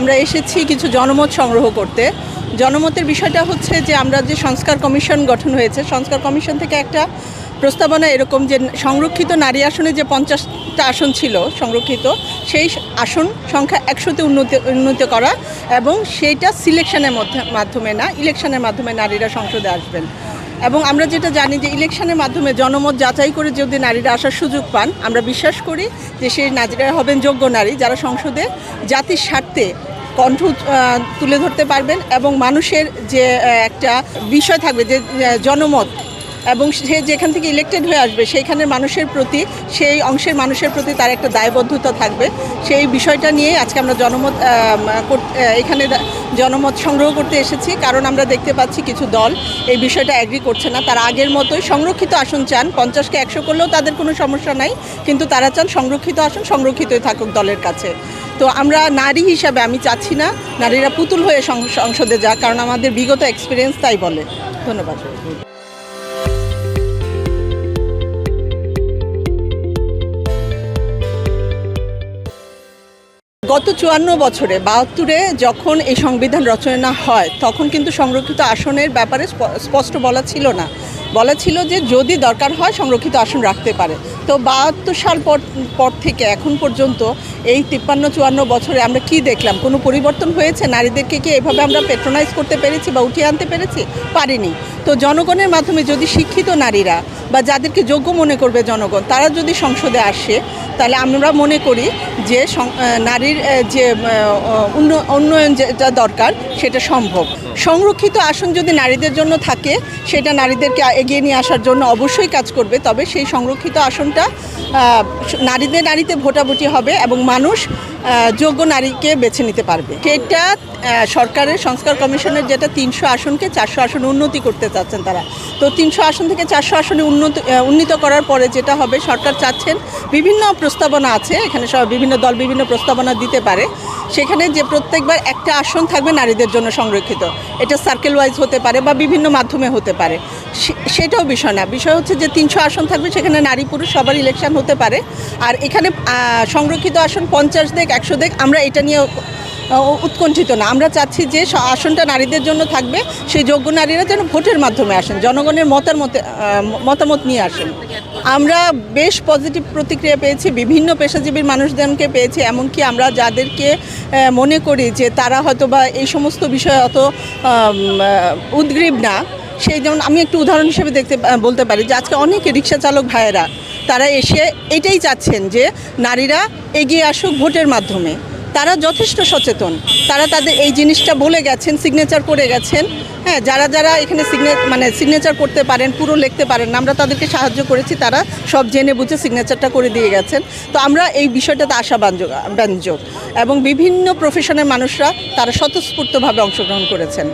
আমরা এসেছি কিছু জনমত সংগ্রহ করতে। জনমতের বিষয়টা হচ্ছে যে আমরা যে সংস্কার কমিশন গঠন হয়েছে, সংস্কার কমিশন থেকে একটা প্রস্তাবনা এরকম যে সংরক্ষিত নারী আসনে যে পঞ্চাশটা আসন ছিল সংরক্ষিত, সেই আসন সংখ্যা একশোতে উন্নতি, উন্নত করা এবং সেইটা সিলেকশনের মধ্যে, মাধ্যমে না, ইলেকশনের মাধ্যমে নারীরা সংসদে আসবেন। এবং আমরা যেটা জানি যে ইলেকশনের মাধ্যমে জনমত যাচাই করে যদি নারীরা আসার সুযোগ পান, আমরা বিশ্বাস করি যে সেই নারীরা হবেন যোগ্য নারী যারা সংসদে জাতির স্বার্থে কণ্ঠ তুলে ধরতে পারবেন এবং মানুষের যে একটা বিষয় থাকবে, যে জনমত এবং সে যেখান থেকে ইলেক্টেড হয়ে আসবে, সেইখানের মানুষের প্রতি, সেই অংশের মানুষের প্রতি তার একটা দায়বদ্ধতা থাকবে। সেই বিষয়টা নিয়ে আজকে আমরা জনমত এখানে জনমত সংগ্রহ করতে এসেছি, কারণ আমরা দেখতে পাচ্ছি কিছু দল এই বিষয়টা অ্যাগ্রি করছে না। তারা আগের মতোই সংরক্ষিত আসন চান, পঞ্চাশকে একশো করলেও তাদের কোনো সমস্যা নাই, কিন্তু তারা চান সংরক্ষিত আসন, সংরক্ষিতই থাকুক দলের কাছে। তো আমরা নারী হিসাবে আমি চাচ্ছি না, নারীরা পুতুল হয়ে সংসদে যাক, কারণ আমাদের বিগত এক্সপিরিয়েন্স তাই বলে। ধন্যবাদ। গত চুয়ান্ন বছরে, বাহাত্তরে যখন এই সংবিধান রচনা হয়, তখন কিন্তু সংরক্ষিত আসনের ব্যাপারে স্পষ্ট বলা ছিল না। বলা ছিল যে যদি দরকার হয় সংরক্ষিত আসন রাখতে পারে। তো বাহাত্তর সাল পর পর থেকে এখন পর্যন্ত এই তিপ্পান্ন, চুয়ান্ন বছরে আমরা কি দেখলাম? কোনো পরিবর্তন হয়েছে? নারীদেরকে কি এভাবে আমরা পেট্রোনাইজ করতে পেরেছি বা উঠিয়ে আনতে পেরেছি? পারিনি। তো জনগণের মাধ্যমে যদি শিক্ষিত নারীরা বা যাদেরকে যোগ্য মনে করবে জনগণ, তারা যদি সংসদে আসে, তাহলে আমরা মনে করি যে নারীর যে উন্নয়ন যেটা দরকার, সেটা সম্ভব। সংরক্ষিত আসন যদি নারীদের জন্য থাকে, সেটা নারীদেরকে এগিয়ে নিয়ে আসার জন্য অবশ্যই কাজ করবে, তবে সেই সংরক্ষিত আসনটা আহ, নারীদের নারীতে ভোটাভুটি হবে এবং মানুষ যোগ্য নারীকে বেছে নিতে পারবে। সেটা সরকারের সংস্কার কমিশনের যেটা তিনশো আসনকে চারশো আসনে উন্নতি করতে চাচ্ছেন তারা। তো তিনশো আসন থেকে চারশো আসনে উন্নত উন্নীত করার পরে যেটা হবে সরকার চাচ্ছেন বিভিন্ন প্রস্তাবনা আছে এখানে সব বিভিন্ন দল বিভিন্ন প্রস্তাবনা দিতে পারে। সেখানে যে প্রত্যেকবার একটা আসন থাকবে নারীদের জন্য সংরক্ষিত। এটা সার্কেল ওয়াইজ হতে পারে বা বিভিন্ন মাধ্যমে হতে পারে। সেটাও বিষয় না। বিষয় হচ্ছে যে তিনশো আসন থাকবে, সেখানে নারী পুরুষ সবার ইলেকশন হতে পারে। আর এখানে সংরক্ষিত আসন পঞ্চাশ দেখ একশো দেখ আমরা এটা নিয়ে উৎকণ্ঠিত না। আমরা চাচ্ছি যে আসনটা নারীদের জন্য থাকবে, সেই যোগ্য নারীরা যেন ভোটের মাধ্যমে আসেন, জনগণের মতের মতে মতামত নিয়ে আসেন। আমরা বেশ পজিটিভ প্রতিক্রিয়া পেয়েছি, বিভিন্ন পেশাজীবীর মানুষজনকে পেয়েছি, এমনকি আমরা যাদেরকে মনে করি যে তারা হয়তো বা এই সমস্ত বিষয়ে অত উদ্গ্রীব না সেই যেমন আমি একটু উদাহরণ হিসেবে দেখতে বলতে পারি যে আজকে অনেক রিক্সা চালক ভাইয়েরা, তারা এসে এটাই চাচ্ছেন যে নারীরা এগিয়ে আসুক ভোটের মাধ্যমে। তারা যথেষ্ট সচেতন। তারা তাদের এই জিনিসটা বলে গেছেন সিগনেচার করে গেছেন। হ্যাঁ যারা যারা এখানে সিগনে মানে সিগনেচার করতে পারেন, পুরো লিখতে পারেন না আমরা তাদেরকে সাহায্য করেছি, তারা সব জেনে বুঝে সিগনেচারটা করে দিয়ে গেছেন। তো আমরা এই বিষয়টাতে আশাবাঞ্জক ব্যঞ্জক। এবং বিভিন্ন প্রফেশনের মানুষরা তারা স্বতঃস্ফূর্তভাবে অংশগ্রহণ করেছেন।